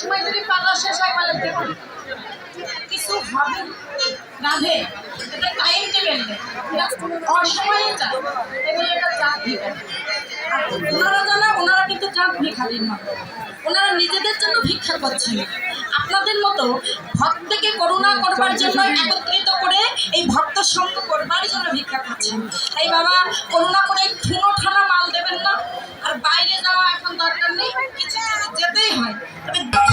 সময় যদি শেষ হয় কি করে? কিছু ভাবে রাধে। এটা টাইম টেবিল নেই। অসময়ে যায়। এগুলো একটা চাপ ভিখারি আর ওনারা জানা ওনারা কিন্তু চাপ ভিখারি না। ওনারা নিজেদের জন্য ভিক্ষা করছেন। আপনাদের মতো ভক্তকে করুণা করবার জন্য একত্রিত করে এই ভক্ত সঙ্গ করবার জন্য ভিক্ষা করছেন। এই বাবা করুণা করে ঠুনো ঠানা But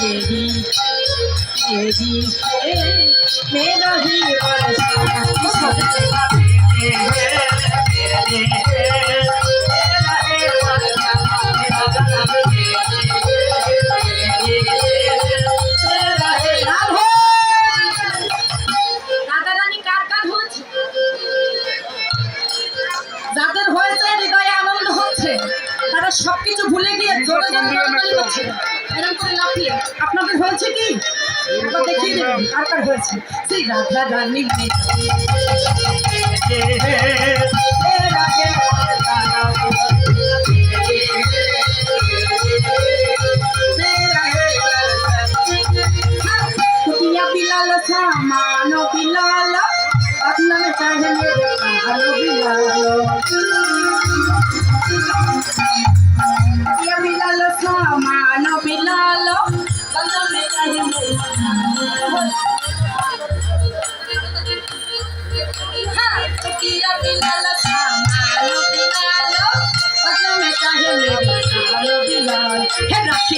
मेरी मेरी से मैं नहीं बरसा मेरे मेरे তারা সবকিছু ভুলে গিয়ে জোরে জোরে দৌড়াদৌড়ি করছিল এরকম করে লাফিয়ে। আপনাদের হয়েছে কি? একবার দেখিয়ে দেবেন কার কার হয়েছে। সেই রাধা রানী বিলাল সামানো বিলাল। আপনার চাহে Hey, Rocky.